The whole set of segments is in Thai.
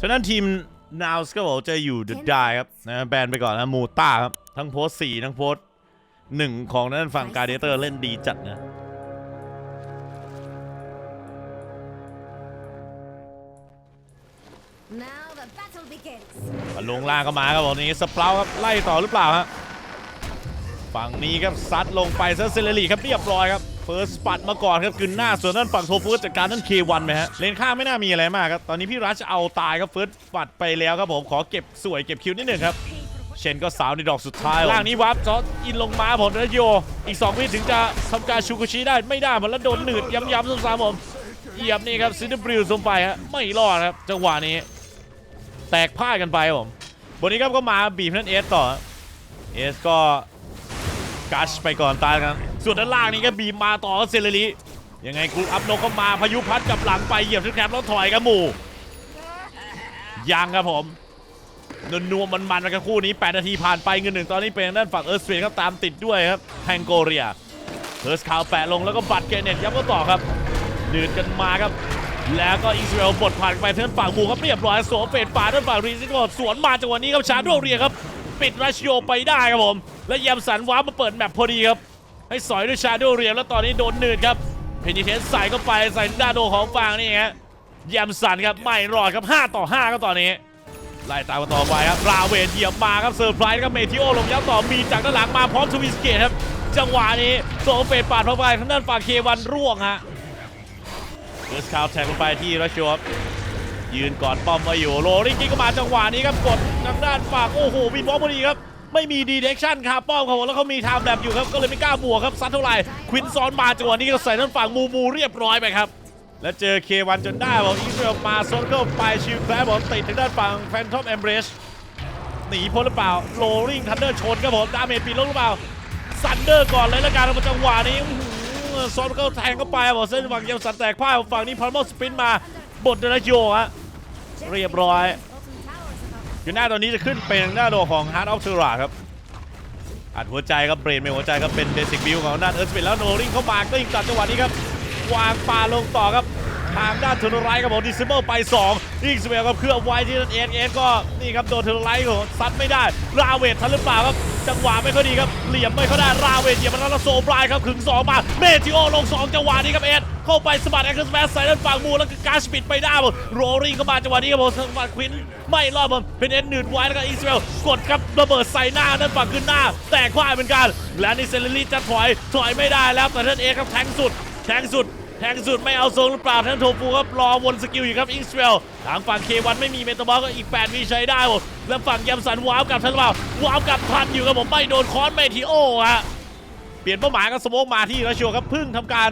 ฉะนั้นทีมนาวส์ก็บอกจะอยู่เดอะไดครับนะแบนไปก่อนนะมูต้าครับ ทั้งโพสต์สี่ทั้งโพสต์หนึ่งของด้านฝั่งการเดเตอร์เล่นดีจัดนะ Now the battle begins. มาลงล่างก็มาครับบอกนี้สเปราครับไล่ต่อหรือเปล่าฮะฝั่งนี้ครับซัดลงไปซะเซเลรีครับเรียบร้อยครับ เฟิร์สปัดมาก่อนครับกึนหน้าส่วนด้านฝั่งโทฟูจัดการนั่นเควันไหมฮะเลนข้างไม่น่ามีอะไรมากครับตอนนี้พี่รัชเอาตายครับเฟิร์สปัดไปแล้วครับผมขอเก็บสวยเก็บคิวนิดหนึ่งครับเชนก็สาวในดอกสุดท้ายล่างนี้วับจออินลงมาผมแล้วโย อีก 2 วิถึงจะทำการชูกุชิได้ไม่ได้ผมแล้วโดนหนืดย้ำๆซ้ำๆผมเหยียบนี่ครับซินเดอร์บริลลงไปฮะไม่รอดครับจังหวะนี้ แตกพ่ายกันไปครับผมบนนี้ครับก็มาบีบนั่นเอสต่อเอสก็กัชไปก่อนตายกัน ส่วนด้านล่างนี้ก็บีบมาต่อเซเลรียังไงกรุ๊ปอัพนก็มาพายุพัดกับหลังไปเหยียบทุกแคปแล้วถอยกับหมู่ยังครับผมนัวๆมันๆกันคู่นี้ 8 นาทีผ่านไปเงินหนึ่งตอนนี้เป็นด้านฝั่งเอิร์ธสเวียครับตามติดด้วยครับแฮงโกเรียเฮิร์สคาวแปะลงแล้วก็บัตรเกเนตย้ำก็ต่อครับดืดกันมาครับ แล้วก็อิสราเอลบดผ่านไปเทิร์นฝั่งหมูครับเรียบร้อยสวมเฟดป่าด้านฝั่งรีซิโกสวนมาจังหวะนี้ครับชาโดเรียครับ ปิดรัชโยไปได้ครับผม และแยมสันว้ามาเปิดแมปพอดีครับ ให้สอยด้วยชาโดเรียมแล้วตอนนี้โดนหนืดครับเพนิเทนใส่เข้าไปใส่ด้านโดของฝั่งนี่ฮะยมสันครับไม่รอดครับ 5 ต่อ5ครับตอนนี้ ไล่ตามกันต่อไปครับราเวนเหยียบมาครับเซอร์ไพรส์ครับเมทิโอลงย้ำต่อมีจากด้านหลังมาพร้อมทวิสเกตครับ จังหวะนี้โซเฟตปาดเข้าไปทางด้านฝั่งเควันร่วงฮะเฟิร์สคาวแทงลงไปที่รัชโยบยืนก่อนป้อมมาอยู่โรลิงกิ้ก็มาจังหวะนี้ครับกดทางด้านฝั่งโอ้โหมีบอกพอดีครับ ไม่มีดีเด็กชั่นคาป้อมครับผมแล้วเขามีไทม์แลบอยู่ครับก็เลยไม่กล้าบวกครับซัดเท่าไหร่ควินซ้อนมาจังหวะนี้ก็ใส่ทางฝั่งมูมูเรียบร้อยไปครับแล้วเจอ K1 จนได้บอกอิสราเอลมาโซนเกิลไปชิลแคลบบอกติดทางด้านฝั่งแฟนทอมแอมเบรชหนีพ้นหรือเปล่าโรลิงทันเดอร์ชนครับผมดาเมจปีนลงหรือเปล่าซันเดอร์ก่อนเลยแล้วกันเอามาจังหวะนี้โซนเกิลแทงเข้าไปบอกเส้นฝั่งยังสันแตกพ่ายฝั่งนี้พาร์มอสปินมาบดเดนโยฮะเรียบร้อย ยู่หน้าตอนนี้จะขึ้นเป็นหน้าโดของ Heart of t e r r a ครับอัดหัวใจครับเบรนเป็นหัวใจครับเป็นเบสิกบิลของด้านเอิร์ธสปินแล้วโนริงเข้ามาก็ยิงตัดจังหวะนี้ครับวางปลาลงต่อครับทางด้านเทอร์ไรครับผมดิซิเบิลไป2ยิงสเวลครับเคลื่อนไวที่นั่นเอสเอสก็นี่ครับโดนเทอร์ไรของซัดไม่ได้ราเวททันหรือเปล่าครับจังหวะไม่ค่อยดีครับเหลี่ยมไม่ค่อยได้ราเวทเหยียบมันแล้วโซบรายครับขึงสองมาเมทิโอลงสองจังหวะนี้ครับเอส เข้าไปสบัดแอคเคิลสแมสใส่ด้านฝั่งมูแล้วก็การสปิดไปได้หมโรลิงเข้ามาจังหวะนี้ครับผมทางฝั่งควินไม่รอดผมเป็นเอ็นหนืดไว้แล้วก็อิสราเอลกดครับระเบิดใส่หน้าด้านฝั่งขึ้นหน้า แตกพ่ายเหมือนกัน และนี่เซเลรีจะถอยถอยไม่ได้แล้วแต่ท่านเอครับแทงสุดแทงสุดแทงสุดไม่เอาทรงหรือเปล่าท่านโทฟูครับรอวนสกิลอยู่ครับอิสราเอลทางฝั่งเควันไม่มีเมตาบอลก็อีก8วิใช้ได้หมดแล้วฝั่งยำสันว้าวกับทันเปล่าว้าวกับทันอยู่ครับผมไม่โดนคอนเมทิโอฮะเปลี่ยนเป้าหมายก็สโมกมาที่ราชวครับพึ่งทำการ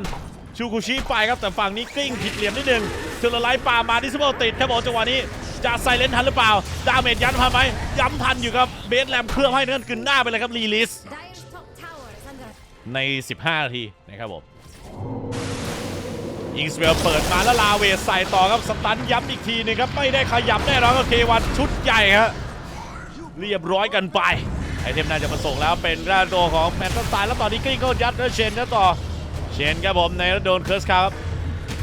ชูคุชิไปครับแต่ฝั่งนี้กลิ้งผิดเหลี่ยมนิดนึงเทเลไลท์ปามาดิสเบิลติดครับผมจังหวะนี้จะไซเลนทันหรือเปล่า ดาเมจยันทันไหมย้ำทันอยู่ครับ เบสแลมเคลือบให้นั่นกึนหน้าไปเลยครับรีลิส ใน 15 นาทีนะครับผมอิงสเวลเปิดมาแล้วลาเวสใส่ต่อครับสตันย้ำอีกทีหนึงครับ ไม่ได้ขยับแน่นอนก็เควันชุดใหญ่ครับเรียบร้อยกันไป ไอเทมน่าจะมาส่งแล้วเป็นด้านตัวของแมนตันตายแล้วตอนนี้กลิ้งเข้ายัดแล้วเชนแล้วต่อ เชนครับผมในแล้วโดนเคิร์สคาร์ครับ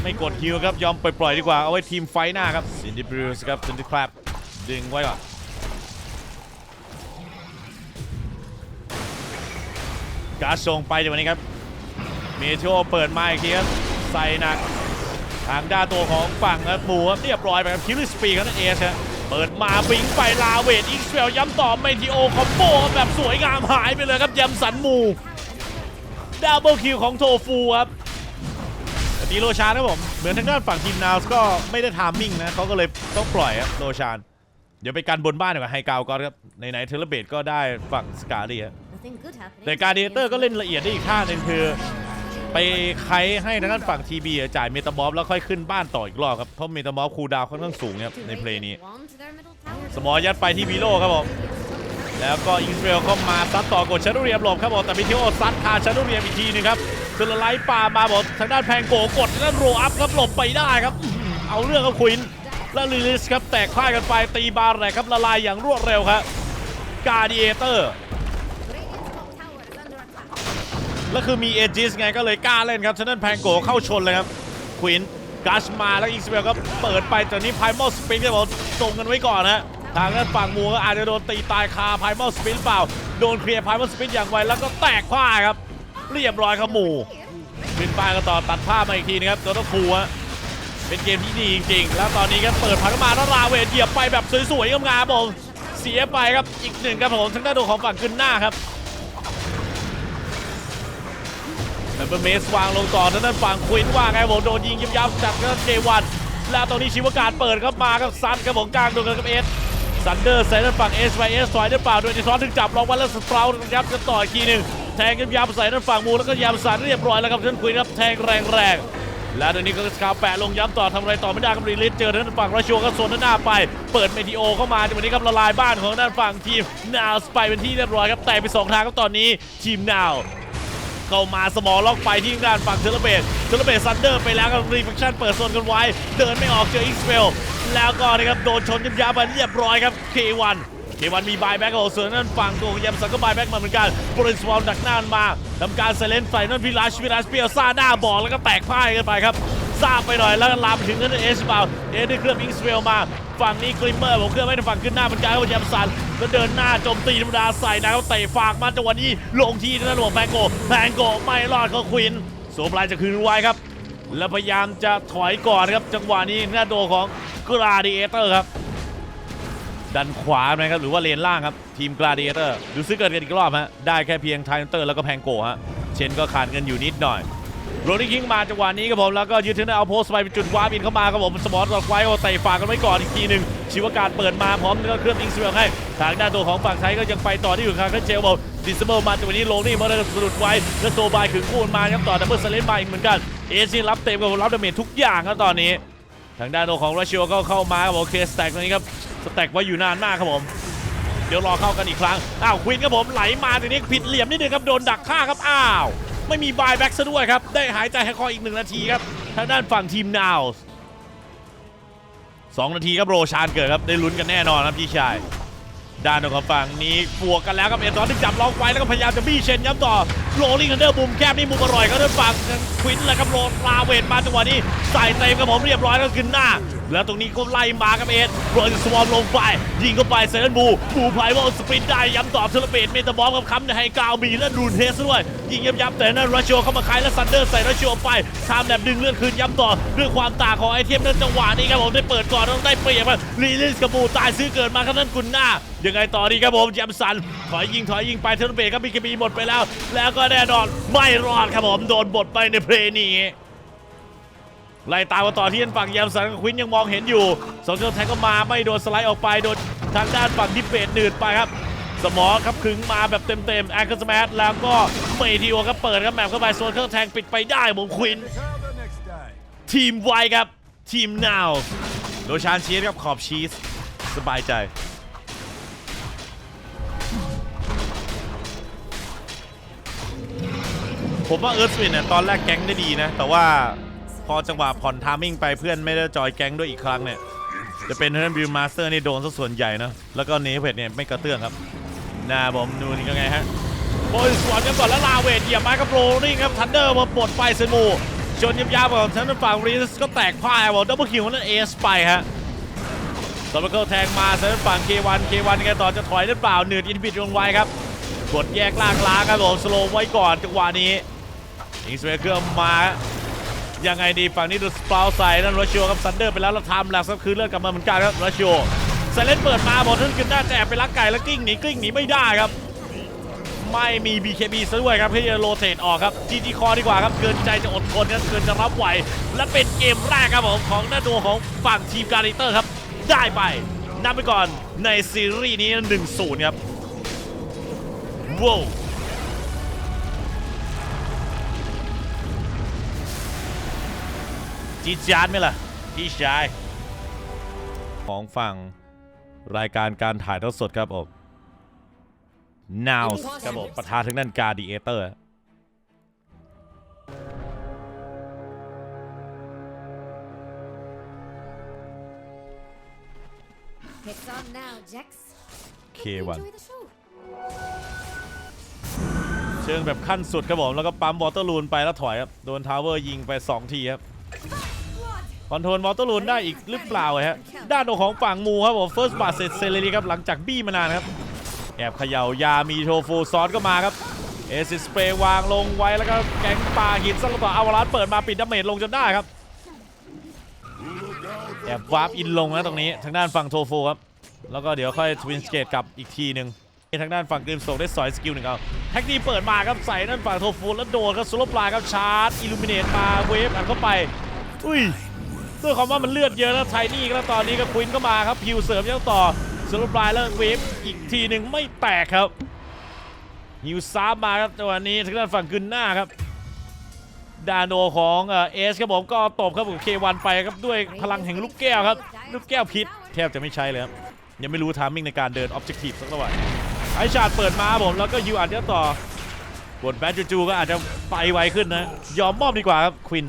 ไม่กดคิวครับ ยอมปล่อยๆดีกว่า เอาไว้ทีมไฟหน้าครับซินดี้บรูสครับซินดี้คลปดึงไว้ก่อนการส่งไปจากวันนี้ครับเมโทเปิดมาอีกทีครับ ใส่หนัก ทางด้านตัวของฝั่งครับหมูครับเรียบร้อยไปครับคิวลิสปีครับนั่นเอชฮะเปิดมาบิงไปลาเวทอิกเวลย้ำต่อเมทิโอคอมโบแบบสวยงามหายไปเลยครับยำสันหมู ดับเบิลคิวของโทฟูครับแต่ตีโรชานครับผม เหมือนทางด้านฝั่งทีมนาวส์ก็ไม่ได้ทามมิ่งนะเขาก็เลยต้องปล่อยครับโรชาน เดี๋ยวไปกันบนบ้านดีกว่าไฮกาวก่อนครับไหนๆเทเลเบตก็ได้ฝั่งสกาลีครับ nothing good happening. แต่การเดเตอร์ก็เล่นละเอียดได้อีกท่าหนึ่งคือไปไคให้ทางด้านฝั่งทีบีจ่ายเมตาบอฟแล้วค่อยขึ้นบ้านต่ออีกรอบครับ เพราะเมตาบอฟคูลดาวน์ค่อนข้างสูงครับ To ใน raise เพลย์นี้ one to their middle tower. สมอยัดไปที่วีโร่ครับผม แล้วก็อิสราเอลเข้ามาซัดต่อกดชาโดเรียมหลบครับผมแต่มิเทโอซัดคาชาโดเรียมอีกทีหนึงครับเซอร์ไลท์ปามาบอกทางด้านแพงโกกดทางด้านโรอัพครับหลบไปได้ครับ เอาเรื่องครับควินแล้วลิลิสครับแตกพ่ายกันไปตีบาร์แรกครับละลายอย่างรวดเร็วครับกาดิเอเตอร์แล้วคือมีเอจิสไงก็เลยกล้าเล่นครับฉะนั้นแพงโกเข้าชนเลยครับควินกัชมาแล้วอิสเวลก็เปิดไปตอนนี้ไพมอลสปินครับผมส่งกันไว้ก่อนนะ ทางด้านฝั่งมูก็อาจจะโดนตีตายคาไพมอลสปินเปล่า โดนเคลียร์ไพมอลสปินอย่างไวแล้วก็แตกผ้าครับ เรียบร้อยครับหมูขึ้นไปกันต่อตัดผ้ามาอีกทีนะครับโดนตะคูฮะเป็นเกมที่ดีจริงๆ แล้วตอนนี้ก็เปิดพักมาแล้วราเวทเหยียบไปแบบสวยๆงามๆผมเสียไปครับอีกหนึ่งครับผมทางด้านโดนของฝั่งขึ้นหน้าครับแล้วเป็นเมสวางลงต่อทางด้านฝั่งควินว่างไงผมโดนยิงยิบยับจากทางด้านเจวันแล้วตรงนี้ชิวการเปิดเข้ามากับซันครับผมกลางโดนกันกับเอส ซันเดอร์ใส่ด้านฝั่งเอสไปเอสถอยด้านเปล่าโดยดิซอนถึงจับลงมาแล้วสเปรายับจะต่ออีกทีหนึ่งแทงยิบยับใส่ด้านฝั่งมูแล้วก็ยามสันเรียบร้อยแล้วครับท่านควินครับแทงแรงๆแล้วเดี๋ยวนี้ก็สกาวแปะลงย้ำต่อทำอะไรต่อไม่ได้ครับรีลิสเจอทางด้านฝั่งราชัวก็โซนด้านหน้าไป เปิดเมทิโอเข้ามาจังหวะนี้ครับละลายบ้านของด้านฝั่งทีมนาวสไปเป็นที่เรียบร้อยครับแต่ไปสองทางครับตอนนี้ทีมนาว เข้ามาสมอล็อกไปที่ด้านฝั่งเทเลเบตเทเลเบตซันเดอร์ไปแล้วกับรีฟังชันเปิดโซนกันไว้ เดินไม่ออกเจออิกสเปลแล้วก็นะครับโดนชนยับยับไปเรียบร้อยครับเควันเควันมีบายแบ็กโอเวอร์นั่นฝั่งตัวของยมสังก็บายแบ็กมาเหมือนกันบริสวอลดักหน้ามาทำการเซเลนใส่นั่นพิลาชพิลาชเปียซ่าหน้าบอกแล้วก็แตกพ่ายกันไปครับ ซาไปหน่อยแล้วก็ลามถึงนั่นเอสเปล่าเอสได้เครื่องอิกสเปลมาฝั่งนี้กริมเมอร์ผมเครื่องไม่ได้ฝั่งขึ้นหน้าเหมือนกันครับยมสันก็เดินหน้าโจมตีธรรมดาใส่นะครับเตะฝากมาจังหวะนี้ลงที่นั่นหัวงแพงโกแพงโกไม่รอดเขาควินสวมลายจะคืนไว้ครับ แล้วพยายามจะถอยก่อนครับจังหวะนี้หน้าโดของกราดิเอเตอร์ครับดันขวานะครับหรือว่าเลนล่างครับ ทีมกราดิเอเตอร์ดูซึกเกิดกันอีกรอบฮะได้แค่เพียงไทเตอร์แล้วก็แพงโกฮะเชนก็ขาดเงินอยู่นิดหน่อย โรนี่คิงมาจังหวะนี้ครับผมแล้วก็ยืดถึงเอาโพสต์ไปเป็นจุดวาร์บินเข้ามาครับผมสมอร์ตไว้โอเตะฝากกันไว้ก่อนอีกทีหนึ่งชิวการเปิดมาพร้อมแล้วเครื่องอิงสเวลให้ทางด้านตัวของฝั่งไทยก็ยังไปต่อที่อยู่ข้างเจลบอกดิสเบิลมาจังหวะนี้ลงนี่มาได้สะดุดไว้แล้วโซบายขึงคูนมาครับต่อดับเบิลสเลนมาอีกเหมือนกันเอซีรับเต็มกับรับดาเมจทุกอย่างครับตอนนี้ ทางด้านตัวของรัชโยก็เข้ามาครับผมเคสแต็กตรงนี้ครับสแต็กไว้อยู่นานมากครับผมเดี๋ยวรอเข้ากันอีกครั้งอ้าวควินครับผมไหลมาทีนี้ผิดเหลี่ยมนิดนึงครับโดนดักฆ่าครับอ้าว ไม่มีบายแบ็กซะด้วยครับ ได้หายใจให้คออีกหนึ่งนาทีครับ ทางด้านฝั่งทีมนาวสองนาทีครับโรชานเกิดครับ ได้ลุ้นกันแน่นอนครับพี่ชาย ด้านของฝั่งนี้บวกกันแล้วครับเอ็นตอนที่จับล็อกไว้แล้วก็พยายามจะบี้เชนย้ำต่อโรลลิงคันเดอร์มุมแคบนี่มุมอร่อยก็ด้านฝั่งควินแหละครับโรลาเวทมาจังหวะนี้ใส่เต็มครับผมเรียบร้อยแล้วขึ้นหน้า แล้วตรงนี้ก็ไล่มาครับเอ็ดโรยสวอมลงไป ยิงเข้าไปเซเลนบูบูไพวอลสปรินได้ย้ำต่อเทเลเบตเมตาบอมกับคำให้กาวมีและรูนเทสด้วย ยิงย้ำๆแต่นั่นรัชโชเข้ามาคายและซันเดอร์ใส่รัชโชไปทำแบบดึงเลื่อนคืนย้ำต่อด้วยความต่างของไอเทมนั้นจังหวะนี้ครับผมได้เปิดก่อนต้องได้เปรียบรับลีลิสกับบูตายซื้อเกิดมาครับนั่นกุนหน้ายังไงต่อดีครับผมแจมสัน ถอยยิงถอยยิงไปเทอร์เบตครับบีเคบีหมดไปแล้ว แล้วก็แน่นอนไม่รอดครับผมโดนบทไปในเพลย์นี้ ไล่ตามมาต่อที่ด้านฝั่งแยมสันควินยังมองเห็นอยู่สองเจ้าแทงก็มาไม่โดนสไลด์ออกไปโดนทางด้านฝั่งดิเบตหนืดไปครับ สมอครับขึงมาแบบเต็มๆแองเกิลสแมทแล้วก็เมทีโอครับเปิดครับแมปเข้าไปโซนเครื่องแทงปิดไปได้ผมควิน ทีมไวครับทีมนาวโดชานชีสครับขอบชีสสบายใจผมว่าเอิร์ธสวินเนี่ยตอนแรกแก๊งได้ดีนะ แต่ว่า อจังหวะผ่อนทามมิ่งไปเพื่อนไม่ได้จอยแก๊งด้วยอีกครั้งเนี่ย จะเป็นเทนบิวมาสเตอร์นี่โดนซะส่วนใหญ่นะ แล้วก็เนเวทเนี่ยไม่กระเตื้องครับหน้าผมดูนี่ก็ไงฮะโบยสวนกันก่อนแล้วลาเวทเหยียบไม้กับโรลลิ่งครับทันเดอร์มาปลดไปเซนมูจนยับยับๆกับทางด้านฝั่งรีสก็แตกพ่ายบอกดับเบิลคิวของนั่นเอสไปฮะซับเบิลแทงมาทางด้านฝั่ง K1 K1 กันต่อจะถอยหรือเปล่าหนืดอินพิดลงไว้ครับกดแยกล่างล้างครับผมสโลวไว้ก่อนจังหวะนี้อิงสเวเคอร์มา ยังไงดีฝั่งนี้ดูสปาวใส่นั่นรัชโยกับซันเดอร์ไปแล้วแล้วทำแหลกซับคืนเลือดกลับมาเหมือนกันครับรัชโยไซเลนเปิดมาบอกท่านขึ้นหน้าจะแอบไปลักไก่แล้วกิ้งหนีกิ้งหนีไม่ได้ครับ ไม่มี BKB ซะด้วยครับที่จะโรเตทออกครับ GG คอดีกว่าครับเกินใจจะอดทนครับเกินจะรับไหว และเป็นเกมแรกครับผมของหน้าตัวของฝั่งทีมการิเตอร์ครับ ได้ไปนำไปก่อนในซีรีส์นี้1-0ครับว้าว จีดจานไหมล่ะ พี่ชาย ของฝั่งรายการการถ่ายทอดสดครับผม Now ครับผมประธานถึงด้านการดีเอเตอร์ It's on now, Jax. K1 Enjoy the show. เชิงแบบขั้นสุดครับผม แล้วก็ปั๊มวอเตอร์ลูนไปแล้วถอยครับ โดนทาวเวอร์ยิงไป 2 ทีครับ Blood. คอนโทรลวอเตอร์ลูนได้อีกหรือเปล่าฮะด้านของฝั่งมูครับผมเฟิร์สบาสเซตเซเลรีครับหลังจากบี้มานานครับแอบเขย่ายามีโทฟูซอสก็มาครับเอซิสเปรย์วางลงไว้แล้วก็แก๊งปาหินสลับต่ออาวารัสเปิดมาปิดดาเมจลงจนได้ครับแอบวาร์ปอินลงนะตรงนี้ทางด้านฝั่งโทฟูครับแล้วก็เดี๋ยวค่อยทวินสเกตกลับอีกทีหนึ่งทางด้านฝั่งกริมโซกได้สอยสกิลหนึ่งเอาแท็กนี้เปิดมาครับใส่ด้านฝั่งโทฟูแล้วโดนครับสโลปลายครับชาร์จอิลูมิเนตมาเวฟอัดเข้าไปอุ้ย ด้วยความว่ามันเลือดเยอะแล้วไทนี่ก็แล้วตอนนี้ก็ควินก็มาครับฮิวเสริมยังต่อสโลปลายแล้วเวฟอีกทีหนึ่งไม่แตกครับฮิวซ้ำมาครับจังหวะนี้ทางด้านฝั่งกึนหน้าครับดาโนของเอสครับผมก็ตบครับผมเควันไปครับด้วยพลังแห่งลูกแก้วครับ ลูกแก้วพิษแทบจะไม่ใช้เลยครับ ยังไม่รู้ทามมิ่งในการเดินออบเจกตีฟสักเท่าไหร่ไอชาดเปิดมาครับผมแล้วก็ยูอัดเดียต่อบนแบทจูๆก็อาจจะไปไวขึ้นนะ ยอมมอบดีกว่าครับควิน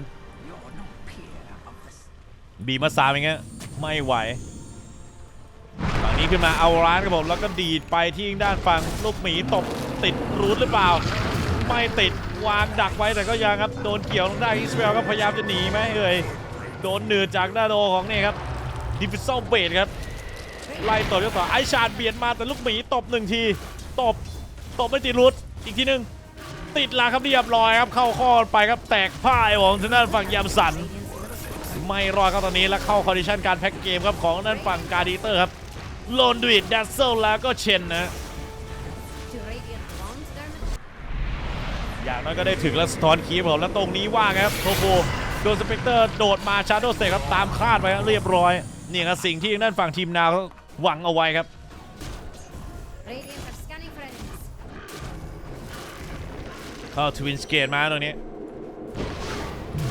บีมาสามอย่างเงี้ยไม่ไหวฝั่งนี้ขึ้นมาเอาร้านครับผมแล้วก็ดีดไปที่ด้านฝั่งลูกหมีตบติดรูทหรือเปล่า ไม่ติดวางดักไว้แต่ก็ยังครับโดนเกี่ยวลงได้อิสเอลก็พยายามจะหนีไหมเอ่ยโดนหนืดจากด้านโดของนี่ครับดิฟิซอลเบดครับไล่ต่อยกต่อไอชาดเบียดมาแต่ลูกหมีตบหนึ่งทีตบตบไม่ติดรูทอีกทีหนึ่งติดลาครับเรียบร้อยครับเข้าข้อไปครับแตกพ่ายของทางด้านฝั่งยามสัน ไม่รอดครับตอนนี้แล้วเข้าคอนดิชันการแพ็กเกมครับของด้านฝั่งการดีเตอร์ครับโลนดูอิดดัซเซลแล้วก็เชนนะอย่างน้อยก็ได้ถึงแล้วสะท้อนคีบผมแล้วตรงนี้ว่างครับโทโฟโดนสเปกเตอร์โดดมาชาร์โดเซครับตามคาดไปครับเรียบร้อยนี่ครับสิ่งที่ทางด้านฝั่งทีมนาวเขาหวังเอาไว้ครับเข้าทวินสเกตมาตรงนี้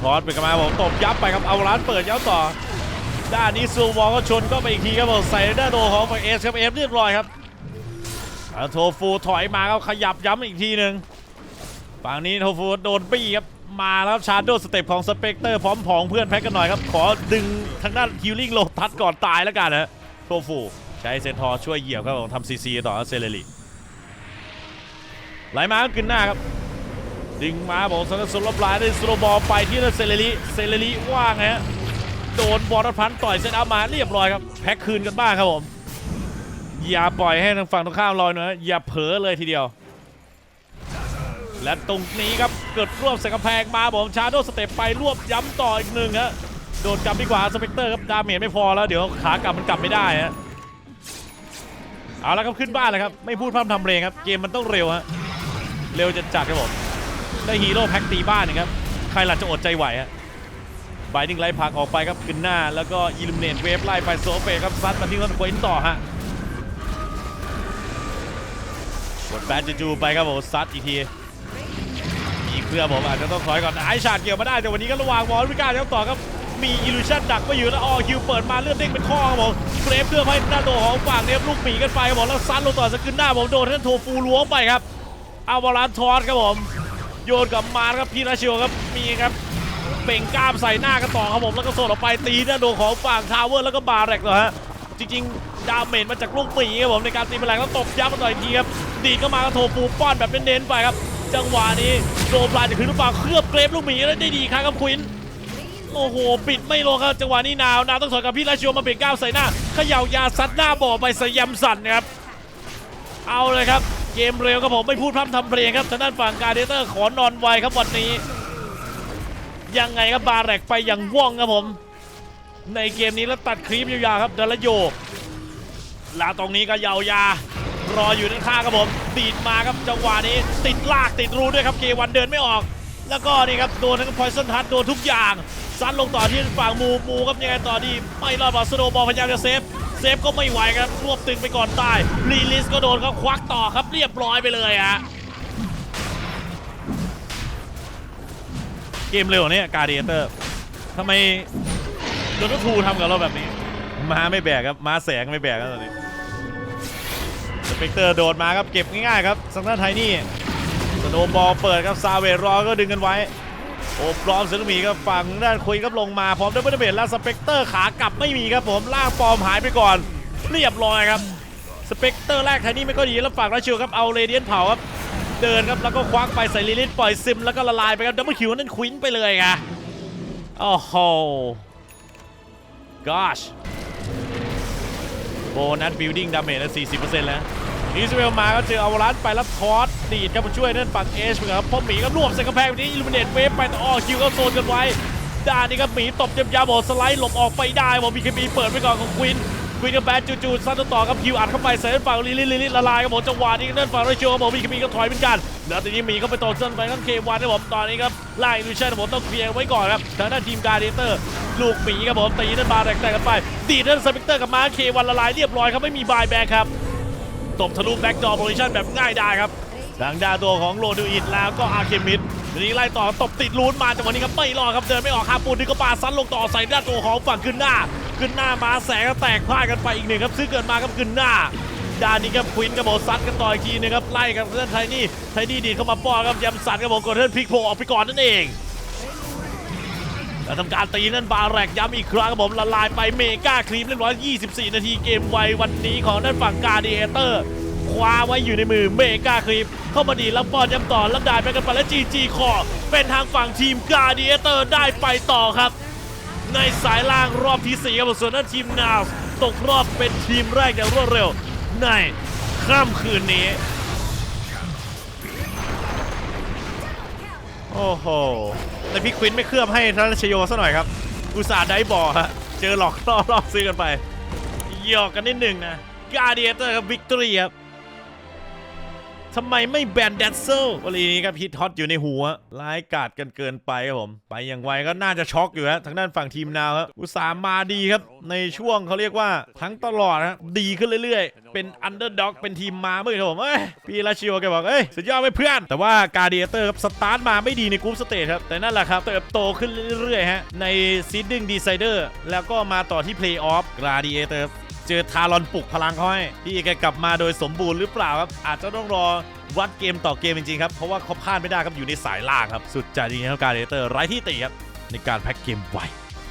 ทอสเป็นกนมาผมตบยับไปครับเอาร้านเปิดยับต่อ ด้านนี้ซูวอลก็ชนก็ไปอีกทีครับผมใส่ด้านโดของฝั่งเอสครับเอฟเรียบร้อยครับโทฟูถอยมาครับขยับย้ำอีกทีหนึ่งฝั่งนี้โทฟูโดนปี้ครับมาแล้วชาร์โดสเต็ปของสเปกเตอร์พร้อมผองเพื่อนแพ็กกันหน่อยครับ ขอดึงทางด้านคิวลิงโลทัสก่อนตายแล้วกันนะโทฟูใช้เซนทอร์ช่วยเหยียบครับผมทำซีซีต่อเซเลรีไหลมาขึ้นหน้าครับ ดึงมาบอกสังกัดสุรบลายได้สโลบอลไปที่เซเลรีเซเลรีว่างฮะโดนบอลพันต่อยเซตอัพมาเรียบร้อยครับแพ็คคืนกันบ้างครับผมอย่าปล่อยให้ทางฝั่งตรงข้ามลอยน่อยอย่าเผลอเลยทีเดียว และตรงนี้ครับเกิดรวบใส่กแพงมาผมชาโดสเต็ปไปรวบย้ำต่ออีกหนึ่งฮะโดนกลับดีกว่าสเปกเตอร์ครับดาเมจไม่พอแล้วเดี๋ยวขากลับมันกลับไม่ได้ฮะเอาละครับขึ้นบ้านเลยครับไม่พูดพร่ำทำเพลงครับเกมมันต้องเร็วฮะเร็วจะจัดครับผม ได้ฮีโร่แพ็กตีบ้านนะครับ ใครล่ะจะอดใจไหวฮะบายดิ้งไล่พักออกไปครับขึ้นหน้า แล้วก็อิลูมเนตเวฟไล่ไปโซเฟครับซัดมาที่ต้นควินต่อฮะกดแบนจูไปครับผมซัดอีกทีมีเครือผมอาจจะต้องถอยก่อนไอชาดเกี่ยวมาได้แต่วันนี้ก็ระวางบอลวิการครับต่อครับมีอิลูชันดักมาอยู่แล้วออคิวเปิดมาเลือดเด้งเป็นข้อครับผมเกรฟเพื่อให้หน้าโดของฝั่งเนี้ยลูกหมีกันไปครับผมแล้วซัดลงต่อสกินหน้าผมโดนท่านโทฟูล้วงไปครับเอาบอลลันทอสครับผม โยนกลับมาครับพีราชิโอครับมีครับเป่งกล้ามใส่หน้ากันต่อครับผมแล้วก็โซนออกไปตีหน้าโดของฝั่งทาวเวอร์แล้วก็บาร์เร็กเหรอฮะจริงๆ ดาเมจมาจากลูกหมีครับผมในการตีแมลงแล้วตบยับมาต่อยทีครับดีดเข้ามาก็โทฟูป้อนแบบเน้นๆไปครับ จังหวะนี้โดนปลายจะขึ้นหรือเปล่าเคลือบเกรฟลูกหมีแล้วได้ดีครับครับควินโอ้โห ปิดไม่ลงครับจังหวะนี้นาว นาวต้องถอยกับพี่ราชิโอมาเปลี่ยนก้าวใส่หน้าเขย่ายาซัดหน้าบ่อไปสยามสันนะครับ เอาเลยครับ เกมเร็วครับผมไม่พูดพร่ำทำเพลงครับทางด้านฝั่งการเดเตอร์ขอนอนไวครับวันนี้ ยังไงครับบาแรกไปอย่างว่องครับผม ในเกมนี้แล้วตัดคลิปยาวๆครับเดลโยลาตรงนี้ก็ยาวยารออยู่ด้านข้างครับผมดีดมาครับจังหวะนี้ ติดลากติดรูด้วยครับเกวันเดินไม่ออก แล้วก็นี่ครับโดนทั้งพอยซันทัดโดนทุกอย่าง ซัดลงต่อที่ฝั่งมูมูครับยังไงต่อดีไม่รอดบอลสโนบอลพยายามจะเซฟเซฟก็ไม่ไหวครับรวบตึงไปก่อนตายรีลิสก็โดนเขาควักต่อครับเรียบร้อยไปเลยฮะเกมเร็วเนี่ยการเดเตอร์ทำไมโดนทูทำกับเราแบบนี้มาไม่แบกครับมาแสงไม่แบกครับตอนนี้สเปกเตอร์โดดมาครับเก็บง่ายๆครับสังกัดไทยนี่สโนบอลเปิดครับซาเวรอก็ดึงกันไว้ โอ้ปลอมเซนมีครับฝั่งด้านคุยครับลงมาพร้อมด้วยเบอร์เบดและสเปกเตอร์ขากลับไม่มีครับผมล่างปลอมหายไปก่อน เรียบร้อยครับสเปกเตอร์แรกไทยนี่ไม่ก็ดีแล้วฝั่งราชิวครับเอาเรเดียนเผาครับเดินครับแล้วก็ควักไปใส่ลิลิทปล่อยซิมแล้วก็ละลายไปครับดับเบิลคิวนั่นควินไปเลยไงโอ้โห gosh โบนัสบิลดิ้งดาเมจแล้ว40%แล้วอิสเอลมาก็เจอเอาวารันไปแล้วทอส ดีดครับมาช่วยนั่นฝั่งเอชครับพราะหมีก็รวบใส่กระแพงนี้อิลูมิเนตเวฟไปต่อคิวก็โซนกันไว้ด้านนี้ครับหมีตบยำๆบยาบอสไลด์หลบออกไปได้บอกมีเคมีเปิดไปก่อนของควินควินกับแบดจู่ๆซัดต่อครับคิวอัดเข้าไปใส่ฝั่งลิลิลิลิละลายครับผมจังหวะนี้ด้านฝั่งเรเชิโอบอกมีเคมีก็ถอยเหมือนกันแล้วทีนี้หมีก็ไปต่อเส้นไปข้างเควันครับผมตอนนี้ครับไล่ลูเชนครับผมต้องเคลียร์ไว้ก่อนครับทางด้านทีมการ์เดเตอร์ลูกหมีครับผมตีด้านบาแตกๆกันไปดีดด้านสเปกเตอร์กับมาเควันละลายเรียบร้อยครับไม่มีบายแบ็คครับตบทะลุแบ็กจอโพซิชั่นแบบง่ายได้ครับ ทางด้านตัวของโรดูอิดแล้วก็อาร์เคมิดทีนี้ไล่ต่อตบติดลูนมาจังหวะนี้ครับไม่รอครับเดินไม่ออกคาปูนนี่ก็ปาซันลงต่อใส่ด้านตัวของฝั่งขึ้นหน้า ขึ้นหน้ามาแสงก็แตกพ่ายกันไปอีกหนึ่งครับซึ่งเกิดมาครับขึ้นหน้าด้านนี้ครับควินกับโบซัดกันต่ออีกทีนึงครับไล่กับเพื่อนไทนี่ไทนี่ดีดเข้ามาป้อครับยำสันกับโบกดเทิร์นพลิกโผล่ออกไปก่อนนั่นเองแล้วทำการตีนั่นบาแรกย้ำอีกครั้งครับผมละลายไปเมกาครีมเรียบร้อย 24 นาทีเกมไววันนี้ของด้านฝั่งกาเดียเตอร์ คว้าไว้อยู่ในมือเมกาครีมเข้ามาดีแล้วบอลย้ำต่อแล้วได้ไปกันไปแล้วจีจีคอเป็นทางฝั่งทีมกาเดียเตอร์ได้ไปต่อครับ ในสายล่างรอบที่ 4 ครับส่วนด้านทีมนาวตกรอบเป็นทีมแรกอย่างรวดเร็ว ในค่ำคืนนี้ โอ้โหแต่พี่ควินไม่เคลือบให้ทันชโยซะหน่อยครับ อุตส่าห์ได้บอฮะเจอหลอกล่อล่อซื้อกันไปหยอกกันนิดหนึ่งนะกาเดียเตอร์ครับวิกตอรี่ครับ ทำไมไม่แบนแดนเซอร์วันนี้ครับฮิตฮอตอยู่ในหัวร้ายกาดกันเกินไปครับผม ไปอย่างไวก็น่าจะช็อกอยู่ฮะทางด้านฝั่งทีมนาวครับอุตสามาดีครับ ในช่วงเขาเรียกว่าทั้งตลอดนะดีขึ้นเรื่อยๆ เป็นอันเดอร์ด็อกเป็นทีมมามืดครับผมเอ้ยพี่ราชิโอแกบอกเอ้ยสุดยอดไปเพื่อน แต่ว่ากาเดียเตอร์ครับสตาร์ทมาไม่ดีในกรุ๊ปสเตจครับแต่นั่นแหละครับเติบโตขึ้นเรื่อยๆฮะในซีดดิ้งดีไซเดอร์แล้วก็มาต่อที่เพลย์ออฟกาเดียเตอร์ เจอทารอนปลุกพลังเขาให้พี่แกกลับมาโดยสมบูรณ์หรือเปล่าครับ อาจจะต้องรอวัดเกมต่อเกมจริงๆครับเพราะว่าเขาพลาดไม่ได้ครับอยู่ในสายล่างครับสุดจัดจริงๆครับการเลเตอร์ไร้ที่ติครับในการแพ็กเกมไว